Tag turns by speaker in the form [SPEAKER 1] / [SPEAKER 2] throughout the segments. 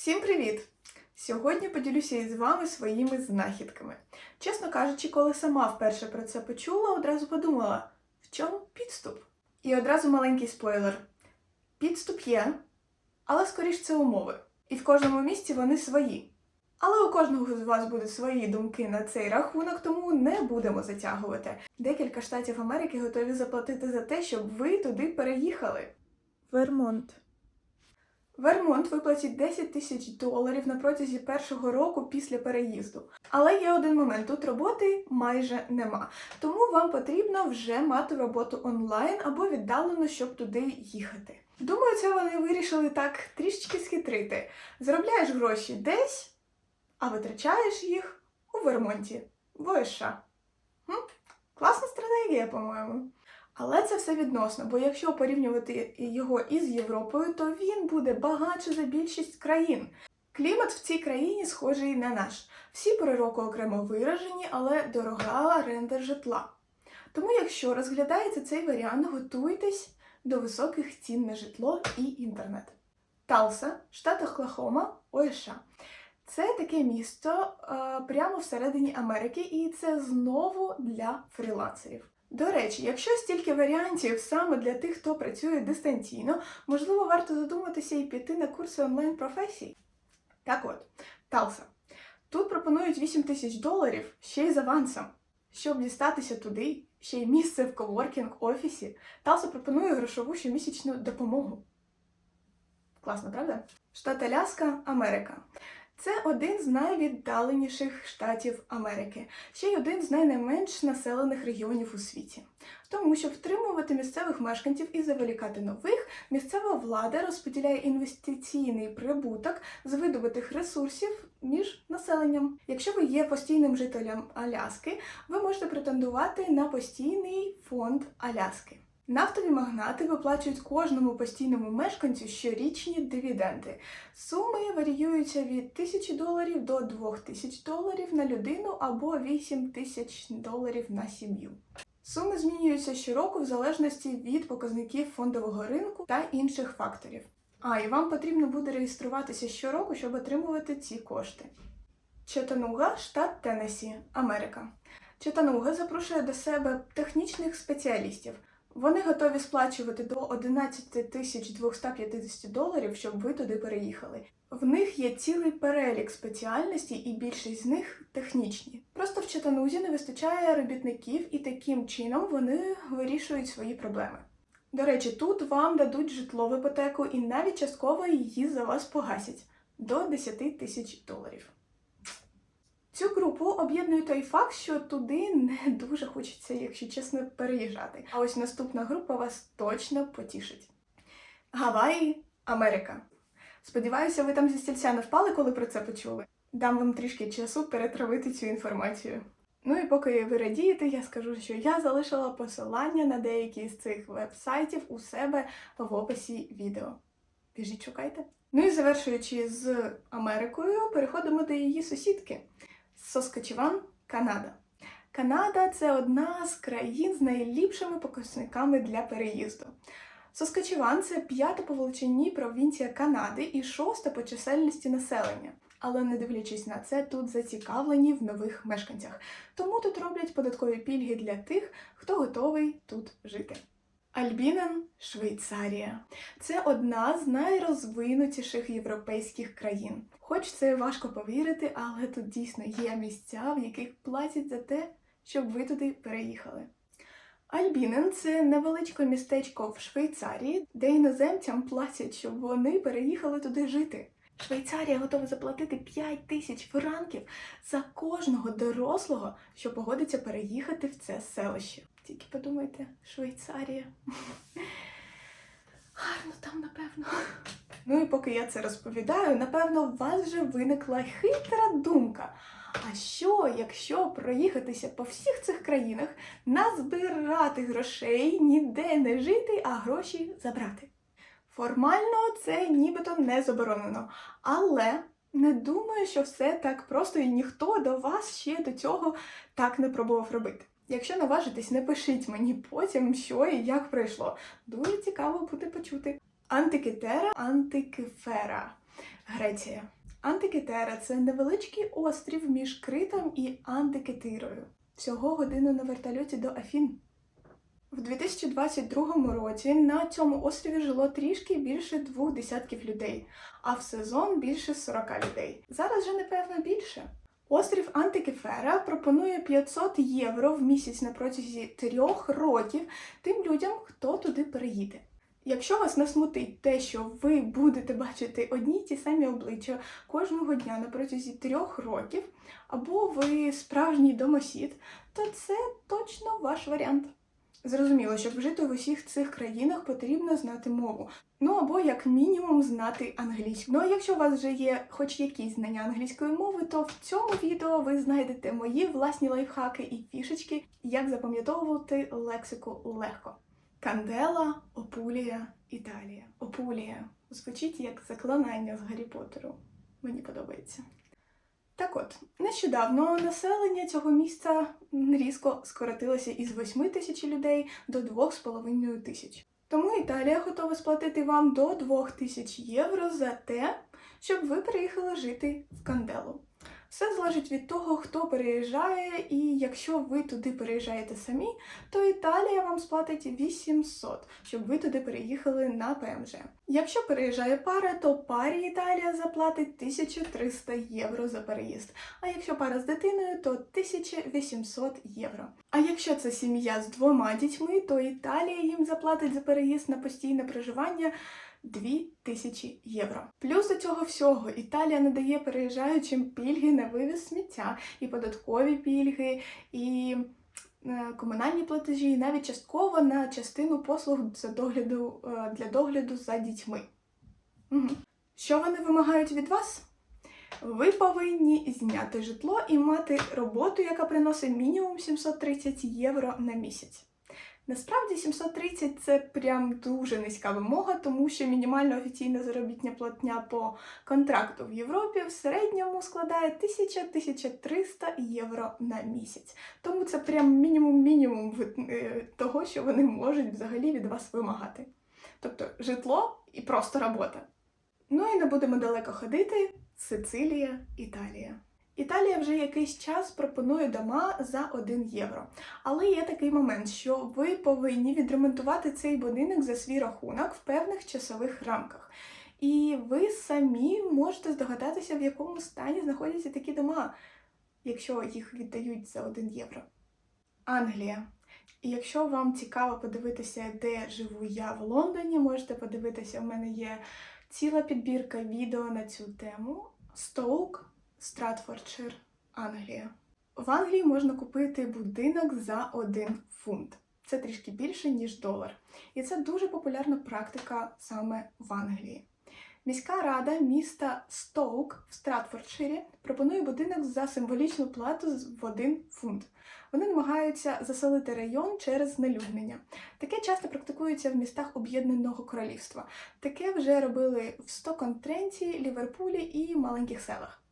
[SPEAKER 1] Всім привіт! Сьогодні поділюся із вами своїми знахідками. Чесно кажучи, коли сама вперше про це почула, одразу подумала, в чому підступ? І одразу маленький спойлер: підступ є, але скоріш це умови. І в кожному місці вони свої. Але у кожного з вас будуть свої думки на цей рахунок, тому не будемо затягувати. Декілька штатів Америки готові заплатити за те, щоб ви туди переїхали. Вермонт. Вермонт виплатить 10 тисяч доларів на протязі першого року після переїзду. Але є один момент: тут роботи майже нема. Тому вам потрібно вже мати роботу онлайн або віддалено, щоб туди їхати. Думаю, це вони вирішили так трішечки схитрити. Заробляєш гроші десь, а витрачаєш їх у Вермонті, в США. Класна стратегія, по-моєму. Але це все відносно, бо якщо порівнювати його із Європою, то він буде багатше за більшість країн. Клімат в цій країні схожий на наш. Всі пори року окремо виражені, але дорога оренда житла. Тому, якщо розглядаєте цей варіант, готуйтесь до високих цін на житло і інтернет. Талса, штат Оклахома, США. Це таке місто е, прямо всередині Америки, і це знову для фрілансерів. До речі, якщо стільки варіантів саме для тих, хто працює дистанційно, можливо, варто задуматися і піти на курси онлайн-професій. Так от, Талса. Тут пропонують 8 тисяч доларів ще й з авансом. Щоб дістатися туди, ще й місце в коворкінг офісі, Талса пропонує грошову щомісячну допомогу. Класно, правда? Штат Аляска, Америка. Це один з найвіддаленіших штатів Америки, ще й один з найменш населених регіонів у світі. Тому, щоб втримувати місцевих мешканців і заволікати нових, місцева влада розподіляє інвестиційний прибуток з видобутих ресурсів між населенням. Якщо ви є постійним жителем Аляски, ви можете претендувати на постійний фонд Аляски. Нафтові магнати виплачують кожному постійному мешканцю щорічні дивіденди. Суми варіюються від 1000 доларів до 2000 доларів на людину або 8 тисяч доларів на сім'ю. Суми змінюються щороку в залежності від показників фондового ринку та інших факторів. А і вам потрібно буде реєструватися щороку, щоб отримувати ці кошти. Чатануга, штат Теннессі, Америка. Чатануга запрошує до себе технічних спеціалістів. Вони готові сплачувати до 11 тисяч 250 доларів, щоб ви туди переїхали. В них є цілий перелік спеціальностей, і більшість з них технічні. Просто в Чатанузі не вистачає робітників, і таким чином вони вирішують свої проблеми. До речі, тут вам дадуть житлову іпотеку і навіть частково її за вас погасять до 10 тисяч доларів. Цю групу об'єднує той факт, що туди не дуже хочеться, якщо чесно, переїжджати. А ось наступна група вас точно потішить. Гаваї, Америка. Сподіваюся, ви там зі стільця не впали, коли про це почули. Дам вам трішки часу перетравити цю інформацію. Ну і поки ви радієте, я скажу, що я залишила посилання на деякі з цих веб-сайтів у себе в описі відео. Біжіть, шукайте. Ну і завершуючи з Америкою, переходимо до її сусідки. Соскочеван, Канада. Канада це одна з країн з найліпшими показниками для переїзду. Соскочеван це п'ята по величині провінція Канади і шоста по чисельності населення. Але не дивлячись на це, тут зацікавлені в нових мешканцях. Тому тут роблять податкові пільги для тих, хто готовий тут жити. Альбінен, Швейцарія. Це одна з найрозвинутіших європейських країн. Хоч це важко повірити, але тут дійсно є місця, в яких платять за те, щоб ви туди переїхали. Альбінен це невеличке містечко в Швейцарії, де іноземцям платять, щоб вони переїхали туди жити. Швейцарія готова заплатити 5 тисяч франків за кожного дорослого, що погодиться переїхати в це селище. Тільки подумайте, Швейцарія. Гарно там, напевно. Ну і поки я це розповідаю, напевно, у вас вже виникла хитра думка. А що, якщо проїхатися по всіх цих країнах, назбирати грошей, ніде не жити, а гроші забрати? Формально це нібито не заборонено, але не думаю, що все так просто і ніхто до вас ще до цього так не пробував робити. Якщо наважитесь, не пишіть мені потім, що і як пройшло. Дуже цікаво буде почути. Антикетера, антикефера. Греція. Антикетера це невеличкий острів між Критом і Антикетирою. Всього годину на вертольоті до Афін. В 2022 році на цьому острові жило трішки більше двох десятків людей, а в сезон більше 40 людей. Зараз же, напевно, більше. Острів Антикефера пропонує 500 євро в місяць на протязі трьох років тим людям, хто туди переїде. Якщо вас не смутить те, що ви будете бачити одні й ті самі обличчя кожного дня на протязі трьох років, або ви справжній домосід, то це точно ваш варіант. Зрозуміло, щоб жити в усіх цих країнах, потрібно знати мову. Ну або як мінімум знати англійську. Ну а якщо у вас вже є хоч якісь знання англійської мови, то в цьому відео ви знайдете мої власні лайфхаки і фішечки, як запам'ятовувати лексику легко. Кандела, Опулія, Італія. Опулія. Звучить як заклинання з Гаррі Поттеру. Мені подобається. Так от, нещодавно населення цього міста різко скоротилося із 8 тисяч людей до 2,5 тисяч. Тому Італія готова сплатити вам до 2 тисяч євро за те, щоб ви приїхали жити в Канделу. Все залежить від того, хто переїжджає, і якщо ви туди переїжджаєте самі, то Італія вам сплатить 800, щоб ви туди переїхали на ПМЖ. Якщо переїжджає пара, то парі Італія заплатить 1300 євро за переїзд. А якщо пара з дитиною, то 1800 євро. А якщо це сім'я з двома дітьми, то Італія їм заплатить за переїзд на постійне проживання 2000 євро. Плюс до цього всього Італія надає переїжджаючим пільги на вивіз сміття, і податкові пільги, і е, комунальні платежі, і навіть частково на частину послуг за догляду, е, для догляду за дітьми. Угу. Що вони вимагають від вас? Ви повинні зняти житло і мати роботу, яка приносить мінімум 730 євро на місяць. Насправді 730 це прям дуже низька вимога, тому що мінімальна офіційна заробітня платня по контракту в Європі в середньому складає 1000-1300 євро на місяць. Тому це прям мінімум-мінімум е, того, що вони можуть взагалі від вас вимагати. Тобто житло і просто робота. Ну і не будемо далеко ходити. Сицилія, Італія. Італія вже якийсь час пропонує дома за 1 євро. Але є такий момент, що ви повинні відремонтувати цей будинок за свій рахунок в певних часових рамках. І ви самі можете здогадатися, в якому стані знаходяться такі дома, якщо їх віддають за 1 євро. Англія. І якщо вам цікаво подивитися, де живу я в Лондоні, можете подивитися, у мене є ціла підбірка відео на цю тему. Стоук, Стратфордшир, Англія. В Англії можна купити будинок за 1 фунт. Це трішки більше, ніж долар. І це дуже популярна практика саме в Англії. Міська рада міста Стоук в Стратфордширі пропонує будинок за символічну плату в 1 фунт. Вони намагаються заселити район через знелюднення. Таке часто практикується в містах Об'єднаного Королівства. Таке вже робили в Стокон-Тренті, Ліверпулі і маленьких селах.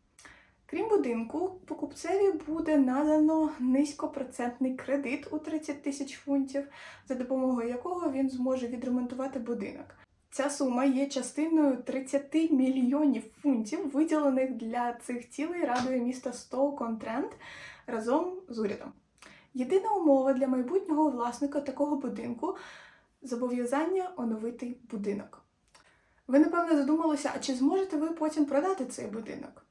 [SPEAKER 1] Крім будинку, покупцеві буде надано низькопроцентний кредит у 30 тисяч фунтів, за допомогою якого він зможе відремонтувати будинок. Ця сума є частиною 30 мільйонів фунтів, виділених для цих цілей радою міста Стоук-он-Трент разом з урядом. Єдина умова для майбутнього власника такого будинку зобов'язання оновити будинок. Ви, напевно, задумалися, а чи зможете ви потім продати цей будинок?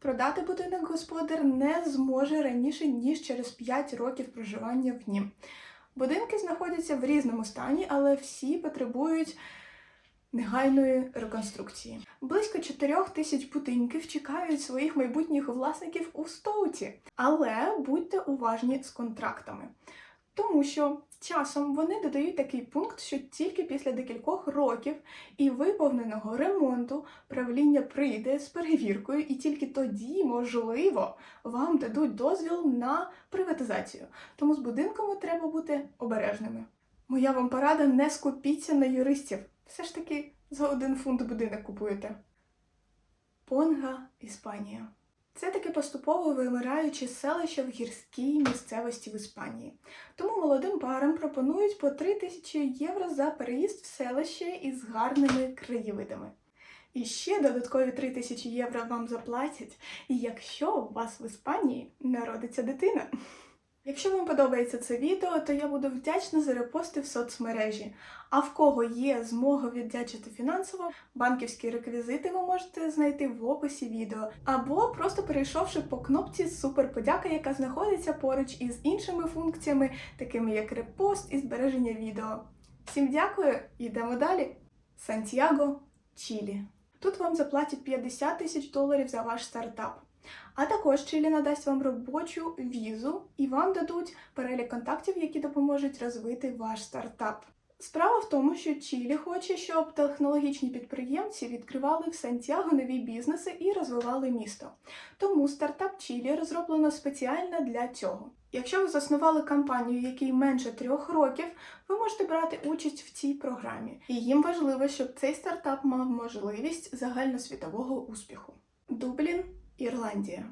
[SPEAKER 1] Продати будинок господар не зможе раніше, ніж через 5 років проживання в нім. Будинки знаходяться в різному стані, але всі потребують негайної реконструкції. Близько 4 тисяч будинків чекають своїх майбутніх власників у Стоуті. Але будьте уважні з контрактами. Тому що часом вони додають такий пункт, що тільки після декількох років і виповненого ремонту правління прийде з перевіркою, і тільки тоді, можливо, вам дадуть дозвіл на приватизацію. Тому з будинками треба бути обережними. Моя вам порада не скупіться на юристів. Все ж таки за один фунт будинок купуєте. Понга, Іспанія. Це таке поступово вимираюче селище в гірській місцевості в Іспанії. Тому молодим парам пропонують по 3 тисячі євро за переїзд в селище із гарними краєвидами. І ще додаткові 3 тисячі євро вам заплатять, якщо у вас в Іспанії народиться дитина. Якщо вам подобається це відео, то я буду вдячна за репости в соцмережі. А в кого є змога віддячити фінансово, банківські реквізити ви можете знайти в описі відео, або просто перейшовши по кнопці Суперподяка, яка знаходиться поруч із іншими функціями, такими як репост і збереження відео. Всім дякую, йдемо далі. Сантьяго, Чилі. Тут вам заплатять 50 тисяч доларів за ваш стартап. А також Чилі надасть вам робочу візу і вам дадуть перелік контактів, які допоможуть розвити ваш стартап. Справа в тому, що Чилі хоче, щоб технологічні підприємці відкривали в Сантьяго нові бізнеси і розвивали місто. Тому стартап Чилі розроблено спеціально для цього. Якщо ви заснували компанію, якій менше трьох років, ви можете брати участь в цій програмі. І їм важливо, щоб цей стартап мав можливість загальносвітового успіху. Дублін, Ірландія.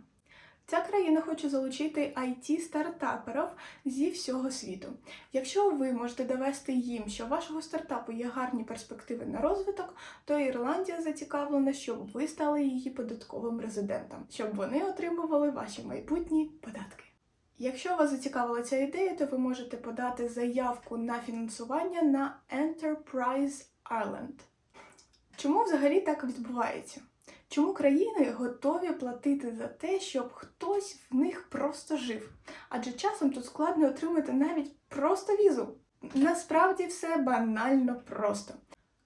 [SPEAKER 1] Ця країна хоче залучити it стартаперів зі всього світу. Якщо ви можете довести їм, що вашого стартапу є гарні перспективи на розвиток, то Ірландія зацікавлена, щоб ви стали її податковим резидентом, щоб вони отримували ваші майбутні податки. Якщо вас зацікавила ця ідея, то ви можете подати заявку на фінансування на Enterprise Ireland. Чому взагалі так відбувається? Чому країни готові платити за те, щоб хтось в них просто жив? Адже часом тут складно отримати навіть просто візу. Насправді все банально просто.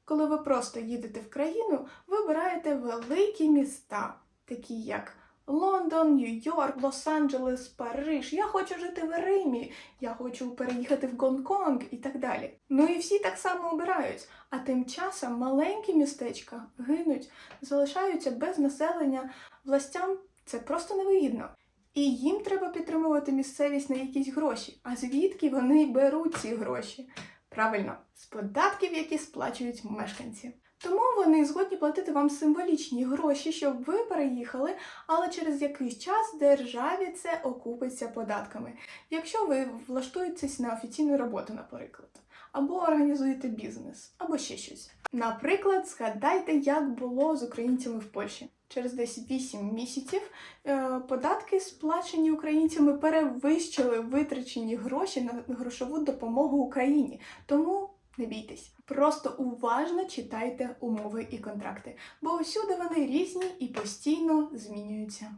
[SPEAKER 1] Коли ви просто їдете в країну, вибираєте великі міста, такі як Лондон, Нью-Йорк, Лос-Анджелес, Париж. Я хочу жити в Римі, я хочу переїхати в Гонконг і так далі. Ну і всі так само обирають. А тим часом маленькі містечка гинуть, залишаються без населення. Властям це просто невигідно. І їм треба підтримувати місцевість на якісь гроші. А звідки вони беруть ці гроші? Правильно, з податків, які сплачують мешканці. Тому вони згодні платити вам символічні гроші, щоб ви переїхали, але через якийсь час державі це окупиться податками, якщо ви влаштуєтесь на офіційну роботу, наприклад, або організуєте бізнес, або ще щось. Наприклад, згадайте, як було з українцями в Польщі. Через десь 8 місяців е, податки, сплачені українцями, перевищили витрачені гроші на грошову допомогу Україні. Тому не бійтесь, просто уважно читайте умови і контракти, бо усюди вони різні і постійно змінюються.